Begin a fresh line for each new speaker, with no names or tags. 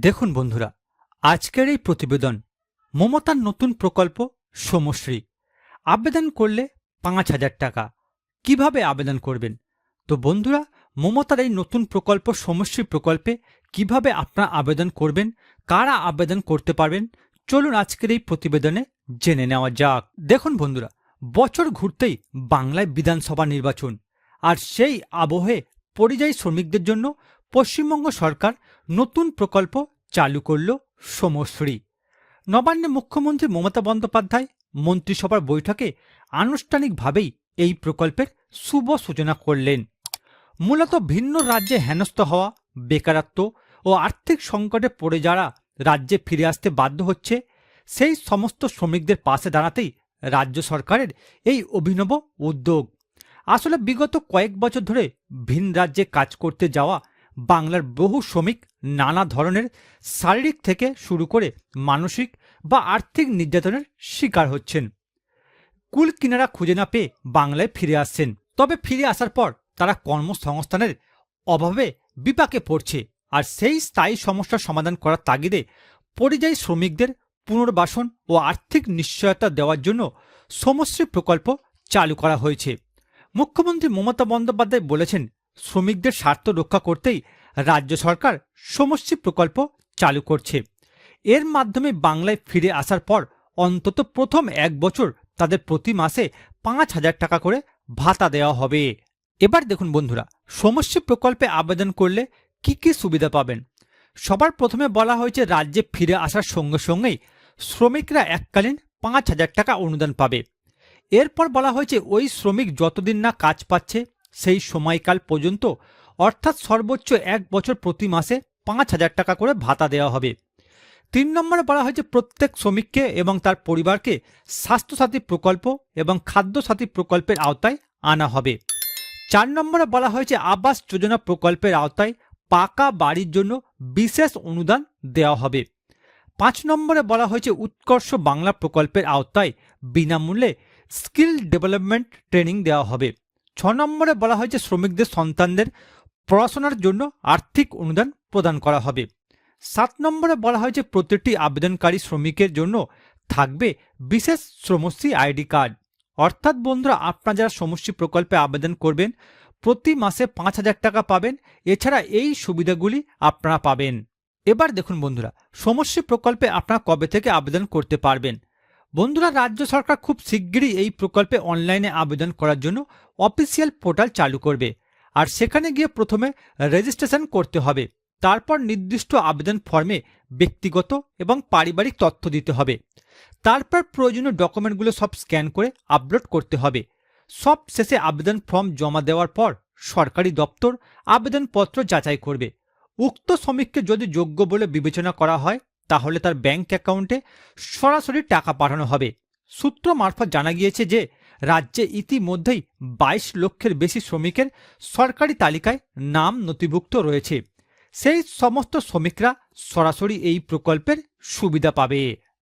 দেখুন বন্ধুরা, আজকের এই প্রতিবেদন মমতার নতুন প্রকল্প সমশ্রী। আবেদন করলে পাঁচ হাজার টাকা। কীভাবে আবেদন করবেন? তো বন্ধুরা, মমতার এই নতুন প্রকল্প সমশ্রী প্রকল্পে কীভাবে আপনারা আবেদন করবেন, কারা আবেদন করতে পারবেন, চলুন আজকের এই প্রতিবেদনে জেনে নেওয়া যাক। দেখুন বন্ধুরা, বছর ঘুরতেই বাংলায় বিধানসভা নির্বাচন, আর সেই আবহে পরিযায়ী শ্রমিকদের জন্য পশ্চিমবঙ্গ সরকার নতুন প্রকল্প চালু করল সমশ্রী। নবান্নে মুখ্যমন্ত্রী মমতা বন্দ্যোপাধ্যায় মন্ত্রিসভার বৈঠকে আনুষ্ঠানিকভাবেই এই প্রকল্পের শুভ সূচনা করলেন। মূলত ভিন্ন রাজ্যে হেনস্থ হওয়া, বেকারত্ব ও আর্থিক সংকটে পড়ে যারা রাজ্যে ফিরে আসতে বাধ্য হচ্ছে, সেই সমস্ত শ্রমিকদের পাশে দাঁড়াতেই রাজ্য সরকারের এই অভিনব উদ্যোগ। আসলে বিগত কয়েক বছর ধরে ভিন রাজ্যে কাজ করতে যাওয়া বাংলার বহু শ্রমিক নানা ধরনের শারীরিক থেকে শুরু করে মানসিক বা আর্থিক নির্যাতনের শিকার হচ্ছেন। কুল কিনারা খুঁজে না পেয়ে বাংলায় ফিরে আসছেন। তবে ফিরে আসার পর তারা কর্মসংস্থানের অভাবে বিপাকে পড়ছে আর সেই স্থায়ী সমস্যার সমাধান করার তাগিদে পরিযায়ী শ্রমিকদের পুনর্বাসন ও আর্থিক নিশ্চয়তা দেওয়ার জন্য সমশ্রী প্রকল্প চালু করা হয়েছে। মুখ্যমন্ত্রী মমতা বন্দ্যোপাধ্যায় বলেছেন শ্রমিকদের স্বার্থ রক্ষা করতেই রাজ্য সরকার সমষ্টি প্রকল্প চালু করছে। এর মাধ্যমে বাংলায় ফিরে আসার পর অন্তত প্রথম এক বছর তাদের প্রতি মাসে পাঁচ হাজার টাকা করে ভাতা দেওয়া হবে। এবার দেখুন বন্ধুরা, সমষ্টি প্রকল্পে আবেদন করলে কি কি সুবিধা পাবেন? সবার প্রথমে বলা হয়েছে, রাজ্যে ফিরে আসার সঙ্গে সঙ্গেই শ্রমিকরা এককালীন পাঁচ হাজার টাকা অনুদান পাবে। এরপর বলা হয়েছে, ওই শ্রমিক যতদিন না কাজ পাচ্ছে সেই সময়কাল পর্যন্ত, অর্থাৎ সর্বোচ্চ এক বছর প্রতি মাসে পাঁচ হাজার টাকা করে ভাতা দেওয়া হবে। তিন নম্বরে বলা হয়েছে, প্রত্যেক শ্রমিককে এবং তার পরিবারকে স্বাস্থ্যসাথী প্রকল্প এবং খাদ্যসাথী প্রকল্পের আওতায় আনা হবে। চার নম্বরে বলা হয়েছে, আবাস যোজনা প্রকল্পের আওতায় পাকা বাড়ির জন্য বিশেষ অনুদান দেওয়া হবে। পাঁচ নম্বরে বলা হয়েছে, উৎকর্ষ বাংলা প্রকল্পের আওতায় বিনামূল্যে স্কিল ডেভেলপমেন্ট ট্রেনিং দেওয়া হবে। ছ নম্বরে বলা হয়েছে শ্রমিকদের সন্তানদের পড়াশোনার জন্য আর্থিক অনুদান প্রদান করা হবে। সাত নম্বরে বলা হয়েছে প্রতিটি আবেদনকারী শ্রমিকের জন্য থাকবে বিশেষ শ্রমশ্রী আইডি কার্ড। অর্থাৎ বন্ধুরা, আপনারা যারা শ্রমশ্রী প্রকল্পে আবেদন করবেন, প্রতি মাসে পাঁচ হাজার টাকা পাবেন। এছাড়া এই সুবিধাগুলি আপনারা পাবেন। এবার দেখুন বন্ধুরা সমশ্রী প্রকল্পে আপনারা কবে থেকে আবেদন করতে পারবেন? বন্ধুরা, রাজ্য সরকার খুব শিগগিরই এই প্রকল্পে অনলাইনে আবেদন করার জন্য অফিসিয়াল পোর্টাল চালু করবে আর সেখানে গিয়ে প্রথমে রেজিস্ট্রেশন করতে হবে। তারপর নির্দিষ্ট আবেদন ফর্মে ব্যক্তিগত এবং পারিবারিক তথ্য দিতে হবে। তারপর প্রয়োজনীয় ডকুমেন্টগুলো সব স্ক্যান করে আপলোড করতে হবে। সব শেষে আবেদন ফর্ম জমা দেওয়ার পর সরকারি দপ্তর আবেদনপত্র যাচাই করবে। উক্ত শ্রমিককে যদি যোগ্য বলে বিবেচনা করা হয় তাহলে তার ব্যাংক অ্যাকাউন্টে সরাসরি টাকা পাঠানো হবে। সূত্র মারফত জানা গিয়েছে যে, রাজ্যে ইতিমধ্যেই বাইশ লক্ষের বেশি শ্রমিকের সরকারি তালিকায় নাম নথিভুক্ত রয়েছে। সেই সমস্ত শ্রমিকরা সরাসরি এই প্রকল্পের সুবিধা পাবে।